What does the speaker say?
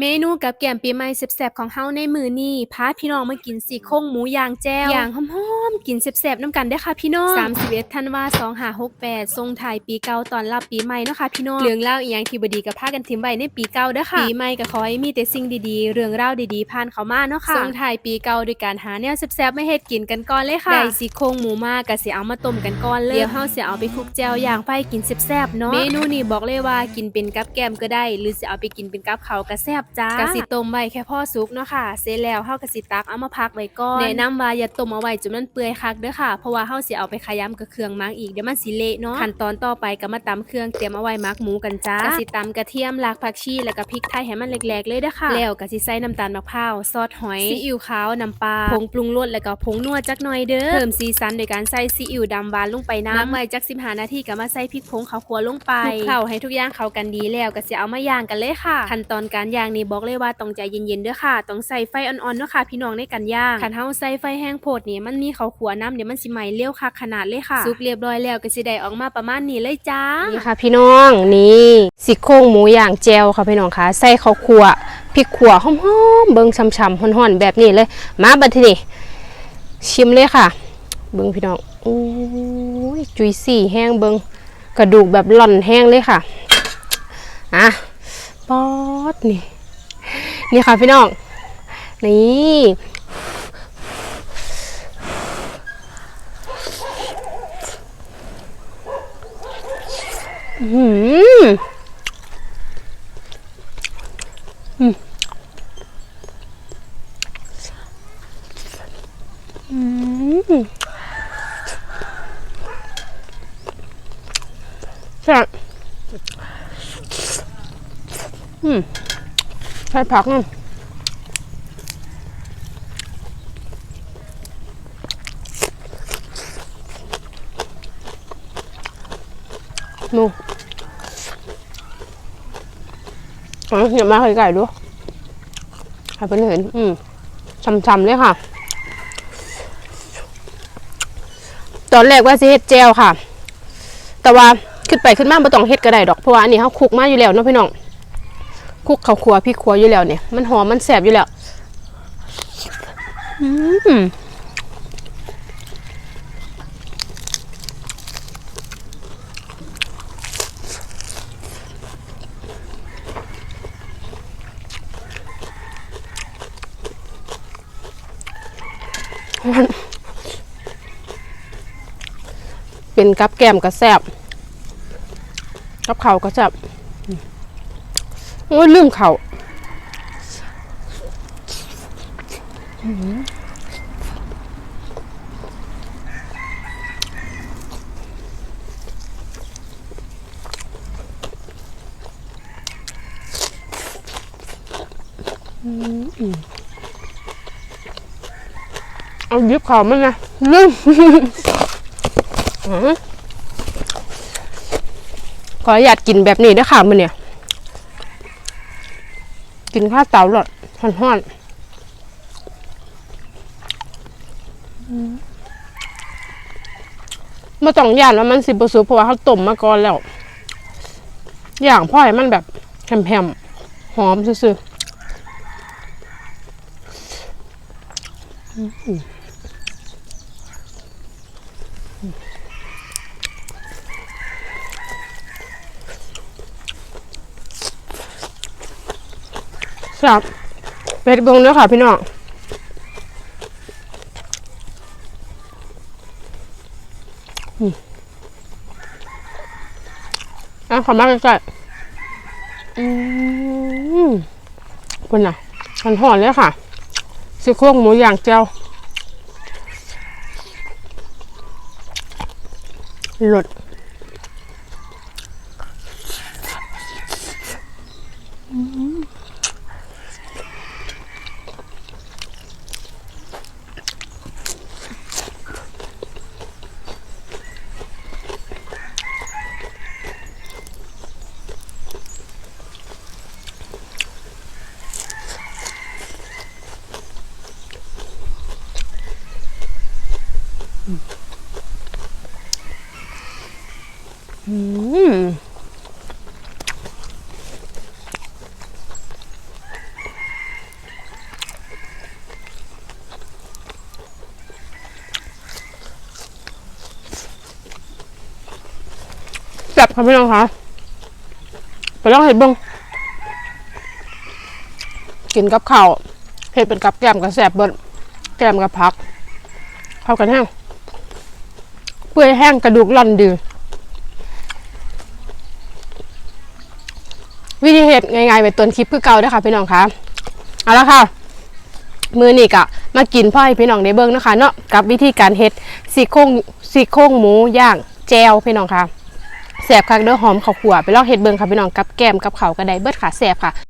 เมนูกับแกล้มปีใหม่แซ่บๆของเฮาในมื้อนี้พาพี่น้องมากินซี่โครงหมูย่างแจ่วย่างหอมๆกินแซ่บๆนำกันเด้อค่ะพี่น้อง31ธันวา2568ส่งท้ายปีเก่าต้อนรับปีใหม่เนาะค่ะพี่น้องเรื่องราวอีหยังที่บ่ดีก็พากันทิมไว้ในปีเก่าเด้อค่ะปีใหม่ก็ขอให้มีแต่สิ่งดีๆ เรื่องราวดีๆผ่านเข้ามาเนาะค่ะส่งท้ายปีเก่าด้วยการหาแนวแซ่บๆมาเฮ็ดกินกันก่อนเลยค่ะได้ซี่โครงหมูมาก็สิเอามาต้มกันก่อนเลยเดี๋ยวเฮาสิเอาไปคลุกแจ่วย่างไปกินแซ่บๆเนาะเมนูนี้บอกเลยว่ากินเป็นกับแกล้มก็ได้ หรือสิเอาไปกินเป็นกับข้าวก็แซ่บจ้ากะสิต้มไว้แค่พอสุกเนาะค่ะ เสร็จแล้วเฮาก็สิตักเอามาพักไว้ก่อนแนะนำว่าอย่าต้มเอาไว้จนมันเปื่อยคักเด้อค่ะ เพราะว่าเฮาสิเอาไปขยำกับเครื่องหมักอีกเดี๋ยวมันสิเละเนาะ ขั้นตอนต่อไปก็มาตำเครื่องเตรียมเอาไว้หมักหมูกันจ้าก็สิตำกระเทียมรากผักชีแล้วก็พริกไทยให้มันแหลกๆเลยเด้อค่ะ แล้วก็สิใส่น้ำตาลมะพร้าวซอสหอยซีอิ๊วขาวน้ำปลาผงปรุงรสแล้วก็ผงนัวจักหน่อยเด้อ เพิ่มสีสันโดยการใส่ซีอิ๊วดำหวานลงไปน้ำหมักไว้จัก15นาทีก็มาใส่พริกผงข้าวคั่วลงไปคลุกเคล้าให้ทุกอย่างเข้ากันดีแล้วก็สิเอามาย่างกันเลยค่ะ ขั้นตอนการย่างนี่บอกเลยว่าต้องใจเย็นๆเด้อค่ะ ต้องใส่ไฟอ่อนๆเนาะค่ะ พี่น้องในการย่างคันเฮาใส่ไฟแห้งโพดนี่มันมีเขาขัวน้ำเดี๋ยวมันสิไหม้เร็วคักขนาดเลยค่ะสุกเรียบร้อยแล้วก็สิได้ออกมาประมาณนี้เลยจ้านี่ค่ะ พี่น้องนี่สิโครงหมูย่างแจวค่ะพี่น้องค่ะใส่เขาขัวพริกขัวหอมๆเบิ่งช่ำๆห่อนๆแบบนี้เลย มาบัดทีนี้ชิมเลยค่ะ เบิ่งพี่น้องโอ้ยจุยซี่แห้งเบิ่งกระดูกแบบหล่อนแห้งเลยค่ะอะป๊อดนี่ นี่ค่ะพี่น้อง นี่อื้อหืออืมอืมแซ่อืม ใส่ผักนั่นนูอ๋ออย่ามาไก่ๆดูให้เพื่อนเห็น อืมช่ำๆเลยค่ะ ตอนแรกว่าสิเฮ็ดแจวค่ะ แต่ว่าขึ้นไปขึ้นมาบ่ต้องเฮ็ดก็ได้ดอก เพราะว่าอันนี้เฮาคลุกมาอยู่แล้วเนาะพี่น้อง คุกข้าวคั่วพริกคั่วอยู่แล้วเนี่ยมันหอมมันแซบอยู่แล้วอืมเป็นกับแก้มก็แซ่บกับเขาก็แซ่บ โอ้ยลืมเขาอืมเอายิบเขามันนะลืมอืมขออยากกินแบบนี้ด้วยค่ะมันเนี่ย กินข้าวเต๋าหลอดห่อนๆมาต้องย่านว่ามันสิบสุเพราะว่าเขาต้มมาก่อนแล้ว อย่างพ่อให้มันแบบแผ่มๆหอมซื่อๆ ครับเป็ดบงเนื้อค่ะพี่น้องอืมอะขอมาใกล้ๆอืมคุณน่ะมันหอนเลยค่ะซี่โครงหมูย่างเจียวหลด แซ่บครับพี่น้องคะไปลองเห็ดบงกินกับข้าวเห็ดเป็นกับแก้มกับแซ่บเบิดแก้มกับผัก เข้ากันแห้ง เปื่อยแห้งกระดูกร่อนดีวิธีเห็ดง่ายๆไปต้นคลิปคือเก่าด้อค่ะพี่น้องคะเอาละค่ะ มือนี่กะมากินพ่อให้พี่น้องได้เบิ่งนะคะเนาะกับวิธีการเฮ็ดซี่โครงซี่โครงหมูย่างแจวพี่น้องค่ะแสบคักเด้อหอมข้าวขัวไปลองเฮ็ดเบิ่งค่ะพี่น้องกับแก้มกับเขาวก็ไดเบิดค่ะแสบค่ะ